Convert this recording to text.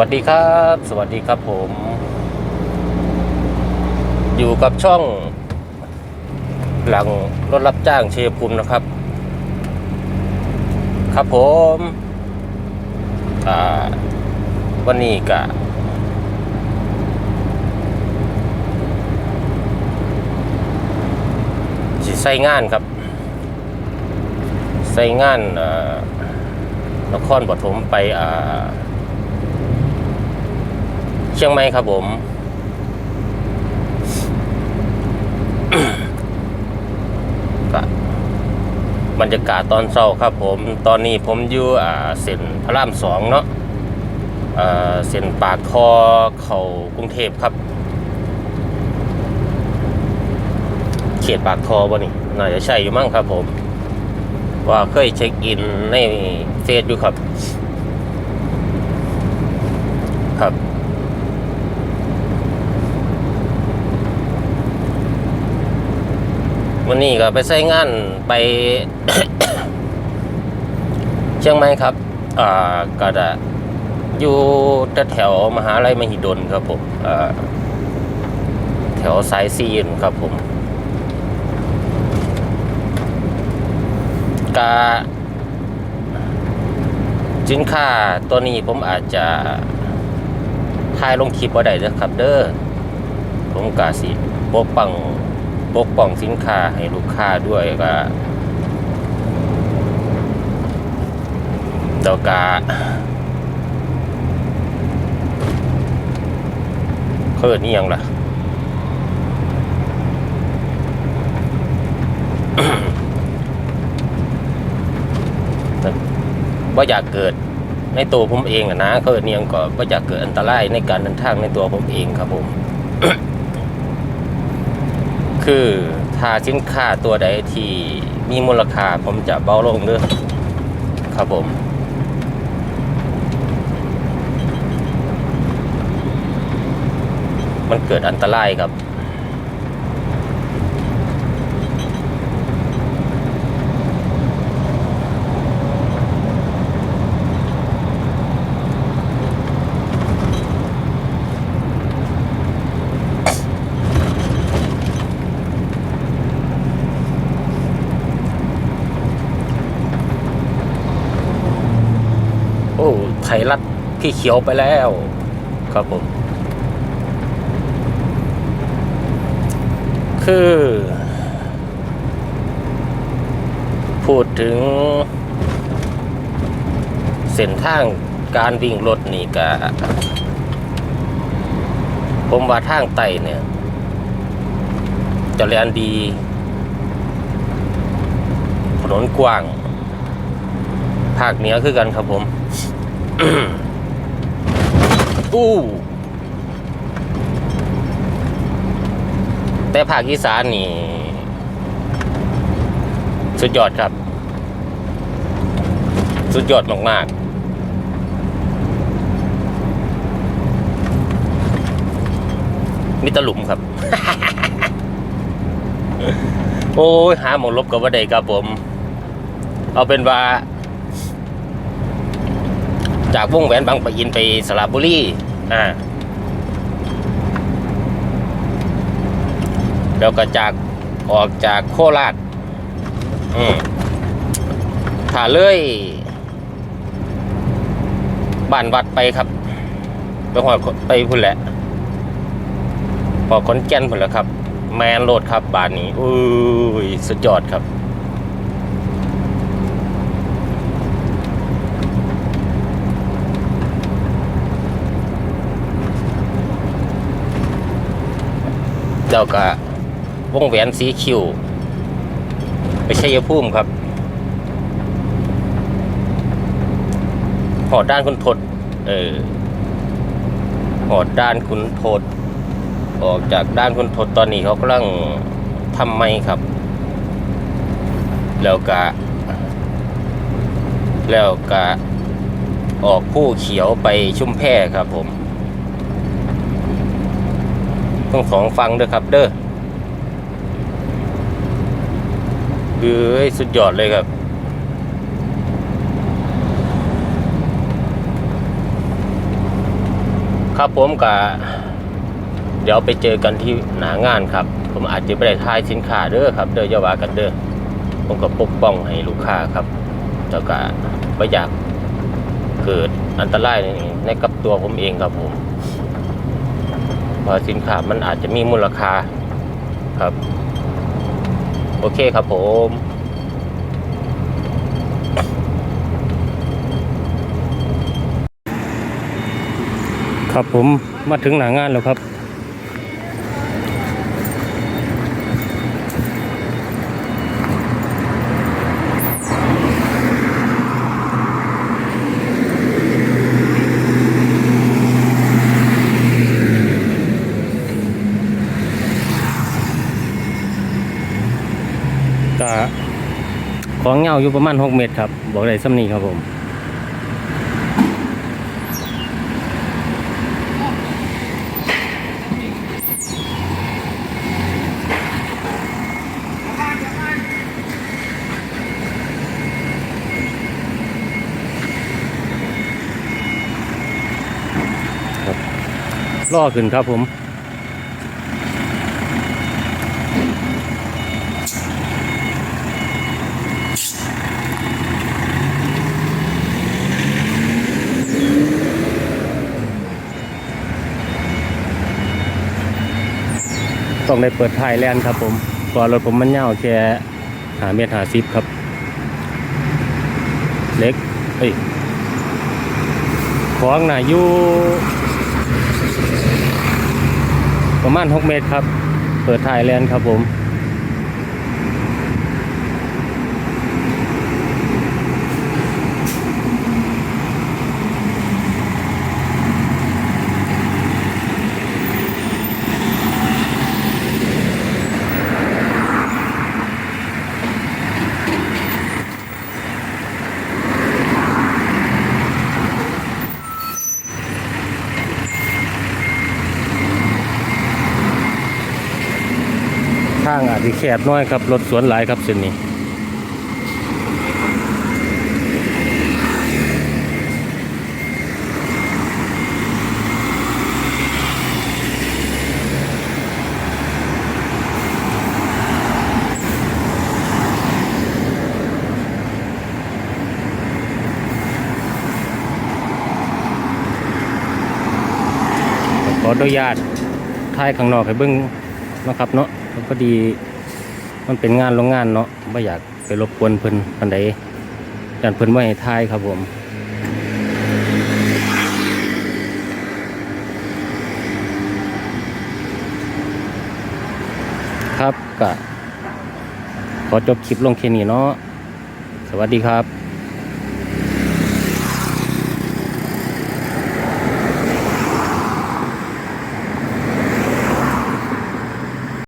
วัสดีครับ สวัสดีครับผม อยู่กับช่อง หลังรถรับจ้างเชียภูมินะครับ ครับผมอ่าวันนี้กะสิใส่งานครับ ใส่งานอ่านครปฐมไปอ่า เชียงใหม่ครับผม บรรยากาศตอนเช้าครับผม ตอนนี้ผมอยู่อ่าเส้นพระรามสองเนาะอ่าเส้นปากคอเข่ากรุงเทพครับ เขตปากคอบ่นี่น่าจะใช่อยู่มั้งครับผม ว่าเคยเช็คอินในเฟซอยู่ครับ ครับ วันนี้ก็ไปใช้งานไป เชียงใหม่ครับ อ่าก็จะอยู่แถวมหาลัยมหิดลครับผมอ่าแถวสายซีนครับผมกาสินค้าตัวนี้ผมอาจจะถ่ายลงคลิปว่าได้เด้อครับ เด้อผมกาสิปปัง ปกป้องสินค้าให้ลูกค้าด้วยก็เดากาเขาเอิดนี่ยังล่ะว่าอยากเกิดในตัวผมเองอะนะเขาเอิดนี่ยังก็ว่าอยากเกิดอันตรายในการเดินทางในตัวผมเองครับผม คือถ้าสินค้าตัวใดที่มีมูลค่าผมจะเบาลงเด้อครับผมมันเกิดอันตรายครับ โอ้ไท ยรัฐพี่เขียวไปแล้วครับผม คือ พูดถึง เส้นทางการวิ่งรถนี่กะผมว่าทางไต่เนี่ย จะเรียนดี ถนนกว้าง ภาคเหนือคือกันครับผม อู้แต่ภาคอีสานนี่ สุดยอดครับ สุดยอดมากๆมิตรหลุมครับ โอ้ย หาหมองลบกับว่าใดครับผม เอาเป็นว่า จากวงแหวนบางปะอินไปสระบุรีอ่าแล้วก็จากออกจากโคราชอืมถ้าเลยบ้านวัดไปครับไปหอดไปพุ่นแหละพอขอนแก่นพุ่นแหละครับ แมนโรดครับบ้านนี้อุ้ยสุดยอดครับ แล้วก็วงแหวนสีคิวไปชัยภูมิครับหอดด้านคุณทศเออหอดด้านคุณทศออกจากด้านคุณทศตอนนี้เขากำลังทำไม่ครับ แล้วก็แล้วก็ออกผู้เขียวไปชุ่มแพ่ครับผม ทั้งสองฟังเด้อครับ เด้อเอ้ยสุดยอดเลยครับ ครับผมกะเดี๋ยวไปเจอกันที่หนางานครับ ผมอาจจะไม่ได้ทายสินค้าเด้อครับเด้ออย่าว่ากันเด้อผมก็ปกป้องให้ลูกค้าครับแล้วก็ไม่อยากเกิดอันตรายในกับตัวผมเองครับผม เพราะสินค้ามันอาจจะมีมูลค่าครับ โอเคครับผมครับผมมาถึงหน้างานแล้วครับ ก็ของ เงาอยู่ประมาณ 6 เมตรครับ บอกได้ซ้ำนี้ครับผมครับล่อขึ้นครับผม ต้องได้เปิดท้ายแลนครับผมก่อนรถผมมันยาวแค่หาเมตรหาซิปครับ เล็กเอ้ยของหน่ะอยู่ประมาณ 6 เมตรครับ เปิดท้ายแลนครับผมางอาจจะแคบน้อยครับ รถสวนหลายครับเส้นนี้ขออนุญาตถ่ายข้างนอกให้เบิ้งนะครับเนาะ พอดี มันเป็นงานโรงงานเนาะไม่อยากไปรบกวนเพิ่นปันใดยันเพิ่นไม่ให้ถ่ายครับผมครับก็ขอจบคลิปลงแค่นี้เนาะสวัสดีครับ